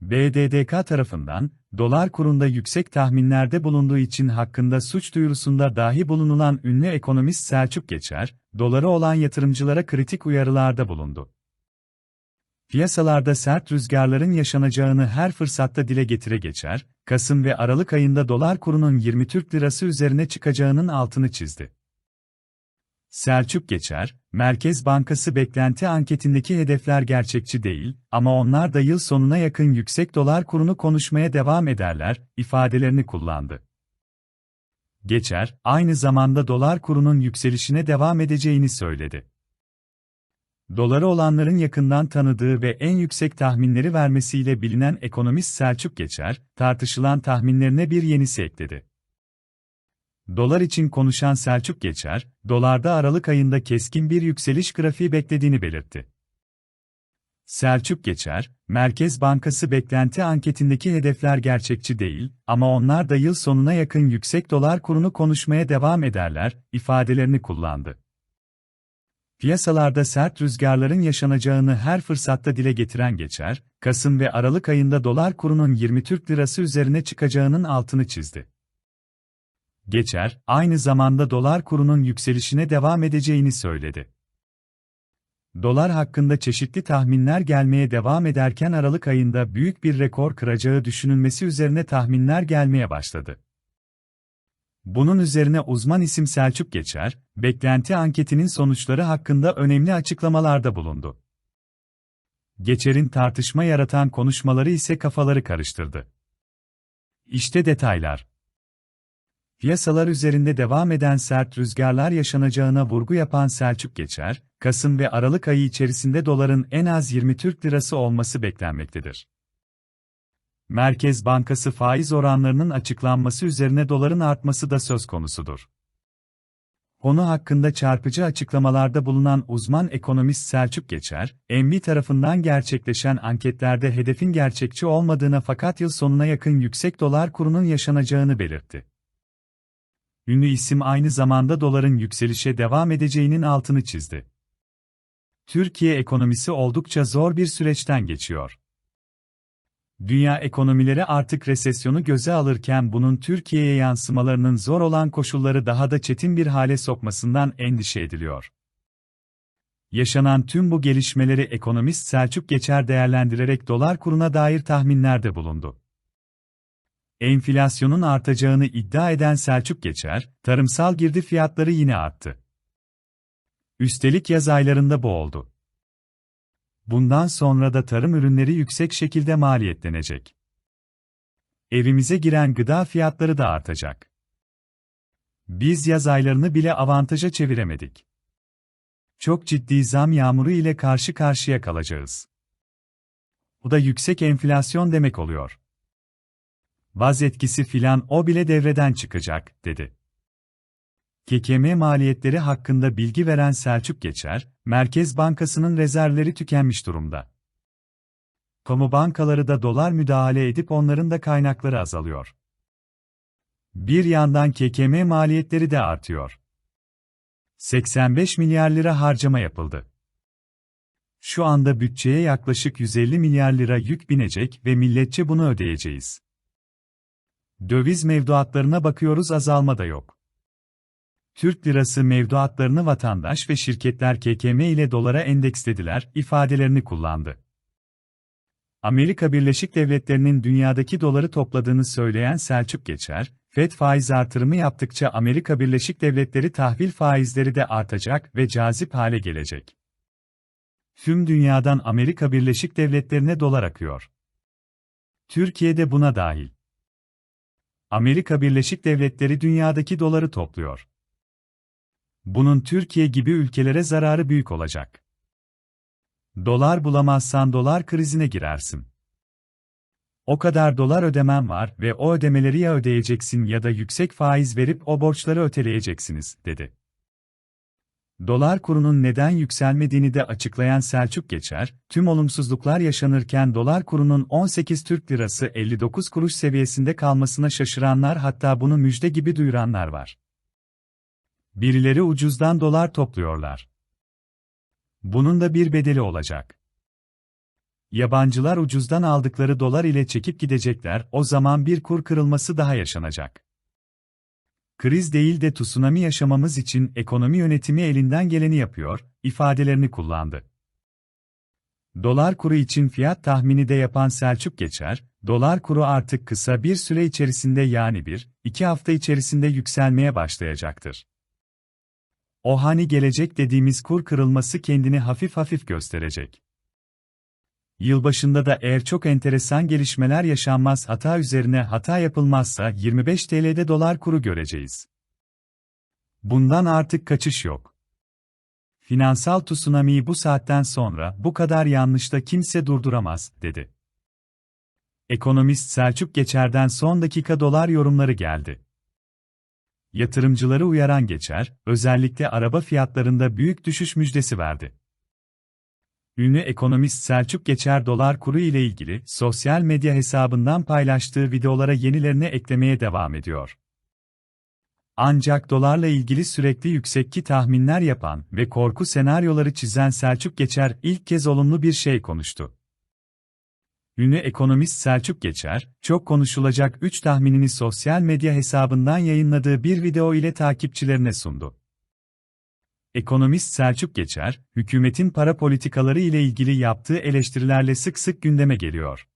BDDK tarafından, dolar kurunda yüksek tahminlerde bulunduğu için hakkında suç duyurusunda dahi bulunulan ünlü ekonomist Selçuk Geçer, dolara olan yatırımcılara kritik uyarılarda bulundu. Piyasalarda sert rüzgarların yaşanacağını her fırsatta dile getire geçer, Kasım ve Aralık ayında dolar kurunun 20 Türk Lirası üzerine çıkacağının altını çizdi. Selçuk Geçer, Merkez Bankası beklenti anketindeki hedefler gerçekçi değil ama onlar da yıl sonuna yakın yüksek dolar kurunu konuşmaya devam ederler ifadelerini kullandı. Geçer, aynı zamanda dolar kurunun yükselişine devam edeceğini söyledi. Doları olanların yakından tanıdığı ve en yüksek tahminleri vermesiyle bilinen ekonomist Selçuk Geçer, tartışılan tahminlerine bir yenisi ekledi. Dolar için konuşan Selçuk Geçer, dolarda Aralık ayında keskin bir yükseliş grafiği beklediğini belirtti. Selçuk Geçer, Merkez Bankası beklenti anketindeki hedefler gerçekçi değil ama onlar da yıl sonuna yakın yüksek dolar kurunu konuşmaya devam ederler ifadelerini kullandı. Piyasalarda sert rüzgarların yaşanacağını her fırsatta dile getiren Geçer, Kasım ve Aralık ayında dolar kurunun 20 Türk Lirası üzerine çıkacağının altını çizdi. Geçer, aynı zamanda dolar kurunun yükselişine devam edeceğini söyledi. Dolar hakkında çeşitli tahminler gelmeye devam ederken Aralık ayında büyük bir rekor kıracağı düşünülmesi üzerine tahminler gelmeye başladı. Bunun üzerine uzman isim Selçuk Geçer, beklenti anketinin sonuçları hakkında önemli açıklamalarda bulundu. Geçer'in tartışma yaratan konuşmaları ise kafaları karıştırdı. İşte detaylar. Piyasalar üzerinde devam eden sert rüzgarlar yaşanacağına vurgu yapan Selçuk Geçer, Kasım ve Aralık ayı içerisinde doların en az 20 Türk Lirası olması beklenmektedir. Merkez Bankası faiz oranlarının açıklanması üzerine doların artması da söz konusudur. Konu hakkında çarpıcı açıklamalarda bulunan uzman ekonomist Selçuk Geçer, MB tarafından gerçekleşen anketlerde hedefin gerçekçi olmadığına fakat yıl sonuna yakın yüksek dolar kurunun yaşanacağını belirtti. Ünlü isim aynı zamanda doların yükselişe devam edeceğinin altını çizdi. Türkiye ekonomisi oldukça zor bir süreçten geçiyor. Dünya ekonomileri artık resesyonu göze alırken bunun Türkiye'ye yansımalarının zor olan koşulları daha da çetin bir hale sokmasından endişe ediliyor. Yaşanan tüm bu gelişmeleri ekonomist Selçuk Geçer değerlendirerek dolar kuruna dair tahminlerde bulundu. Enflasyonun artacağını iddia eden Selçuk Geçer, tarımsal girdi fiyatları yine arttı. Üstelik yaz aylarında bu oldu. Bundan sonra da tarım ürünleri yüksek şekilde maliyetlenecek. Evimize giren gıda fiyatları da artacak. Biz yaz aylarını bile avantaja çeviremedik. Çok ciddi zam yağmuru ile karşı karşıya kalacağız. Bu da yüksek enflasyon demek oluyor. Vaz etkisi filan o bile devreden çıkacak, dedi. KKM maliyetleri hakkında bilgi veren Selçuk Geçer, Merkez Bankası'nın rezervleri tükenmiş durumda. Kamu bankaları da dolar müdahale edip onların da kaynakları azalıyor. Bir yandan KKM maliyetleri de artıyor. 85 milyar lira harcama yapıldı. Şu anda bütçeye yaklaşık 150 milyar lira yük binecek ve milletçe bunu ödeyeceğiz. Döviz mevduatlarına bakıyoruz azalma da yok. Türk lirası mevduatlarını vatandaş ve şirketler KKM ile dolara endekslediler ifadelerini kullandı. Amerika Birleşik Devletleri'nin dünyadaki doları topladığını söyleyen Selçuk Geçer, FED faiz artırımı yaptıkça Amerika Birleşik Devletleri tahvil faizleri de artacak ve cazip hale gelecek. Tüm dünyadan Amerika Birleşik Devletleri'ne dolar akıyor. Türkiye de buna dahil. Amerika Birleşik Devletleri dünyadaki doları topluyor. Bunun Türkiye gibi ülkelere zararı büyük olacak. Dolar bulamazsan dolar krizine girersin. O kadar dolar ödemem var ve o ödemeleri ya ödeyeceksin ya da yüksek faiz verip o borçları öteleyeceksiniz, dedi. Dolar kurunun neden yükselmediğini de açıklayan Selçuk Geçer, tüm olumsuzluklar yaşanırken dolar kurunun 18 Türk Lirası 59 kuruş seviyesinde kalmasına şaşıranlar hatta bunu müjde gibi duyuranlar var. Birileri ucuzdan dolar topluyorlar. Bunun da bir bedeli olacak. Yabancılar ucuzdan aldıkları dolar ile çekip gidecekler, o zaman bir kur kırılması daha yaşanacak. Kriz değil de tsunami yaşamamız için ekonomi yönetimi elinden geleni yapıyor, ifadelerini kullandı. Dolar kuru için fiyat tahmini de yapan Selçuk Geçer, dolar kuru artık kısa bir süre içerisinde yani bir, iki hafta içerisinde yükselmeye başlayacaktır. O hani gelecek dediğimiz kur kırılması kendini hafif hafif gösterecek. Yılbaşında da eğer çok enteresan gelişmeler yaşanmaz hata üzerine hata yapılmazsa 25 TL'de dolar kuru göreceğiz. Bundan artık kaçış yok. Finansal tsunami'yi bu saatten sonra bu kadar yanlışta kimse durduramaz, dedi. Ekonomist Selçuk Geçer'den son dakika dolar yorumları geldi. Yatırımcıları uyaran Geçer, özellikle araba fiyatlarında büyük düşüş müjdesi verdi. Ünlü ekonomist Selçuk Geçer dolar kuru ile ilgili sosyal medya hesabından paylaştığı videolara yenilerini eklemeye devam ediyor. Ancak dolarla ilgili sürekli yüksekki tahminler yapan ve korku senaryoları çizen Selçuk Geçer ilk kez olumlu bir şey konuştu. Ünlü ekonomist Selçuk Geçer, çok konuşulacak 3 tahminini sosyal medya hesabından yayınladığı bir video ile takipçilerine sundu. Ekonomist Selçuk Geçer, hükümetin para politikaları ile ilgili yaptığı eleştirilerle sık sık gündeme geliyor.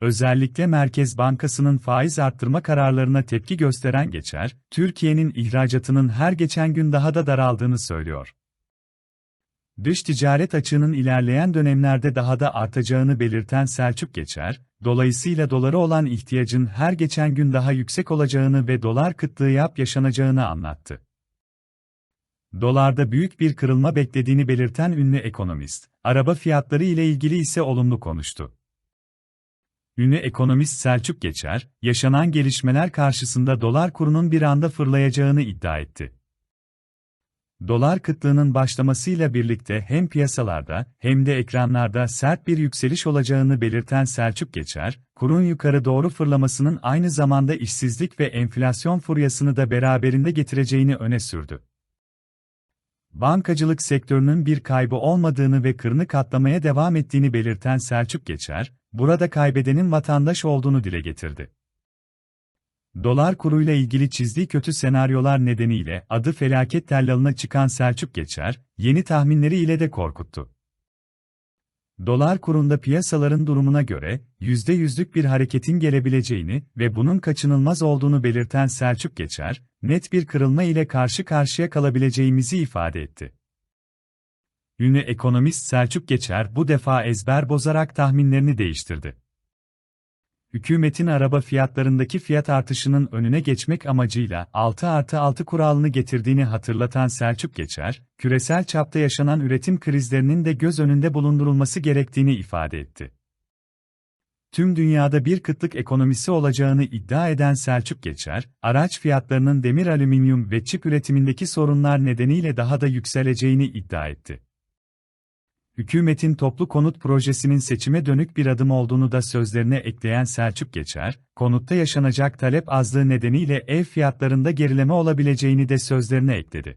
Özellikle Merkez Bankası'nın faiz arttırma kararlarına tepki gösteren Geçer, Türkiye'nin ihracatının her geçen gün daha da daraldığını söylüyor. Dış ticaret açığının ilerleyen dönemlerde daha da artacağını belirten Selçuk Geçer, dolayısıyla dolara olan ihtiyacın her geçen gün daha yüksek olacağını ve dolar kıtlığı yap yaşanacağını anlattı. Dolarda büyük bir kırılma beklediğini belirten ünlü ekonomist, araba fiyatları ile ilgili ise olumlu konuştu. Ünlü ekonomist Selçuk Geçer, yaşanan gelişmeler karşısında dolar kurunun bir anda fırlayacağını iddia etti. Dolar kıtlığının başlamasıyla birlikte hem piyasalarda hem de ekranlarda sert bir yükseliş olacağını belirten Selçuk Geçer, kurun yukarı doğru fırlamasının aynı zamanda işsizlik ve enflasyon furyasını da beraberinde getireceğini öne sürdü. Bankacılık sektörünün bir kaybı olmadığını ve kırını katlamaya devam ettiğini belirten Selçuk Geçer, burada kaybedenin vatandaş olduğunu dile getirdi. Dolar kuruyla ilgili çizdiği kötü senaryolar nedeniyle adı felaket tellalına çıkan Selçuk Geçer, yeni tahminleri ile de korkuttu. Dolar kurunda piyasaların durumuna göre %100'lük bir hareketin gelebileceğini ve bunun kaçınılmaz olduğunu belirten Selçuk Geçer, net bir kırılma ile karşı karşıya kalabileceğimizi ifade etti. Ünlü ekonomist Selçuk Geçer bu defa ezber bozarak tahminlerini değiştirdi hükümetin araba fiyatlarındaki fiyat artışının önüne geçmek amacıyla 6 artı 6 kuralını getirdiğini hatırlatan Selçuk Geçer, küresel çapta yaşanan üretim krizlerinin de göz önünde bulundurulması gerektiğini ifade etti. Tüm dünyada bir kıtlık ekonomisi olacağını iddia eden Selçuk Geçer, araç fiyatlarının demir alüminyum ve çip üretimindeki sorunlar nedeniyle daha da yükseleceğini iddia etti hükümetin toplu konut projesinin seçime dönük bir adım olduğunu da sözlerine ekleyen Selçuk Geçer, konutta yaşanacak talep azlığı nedeniyle ev fiyatlarında gerileme olabileceğini de sözlerine ekledi.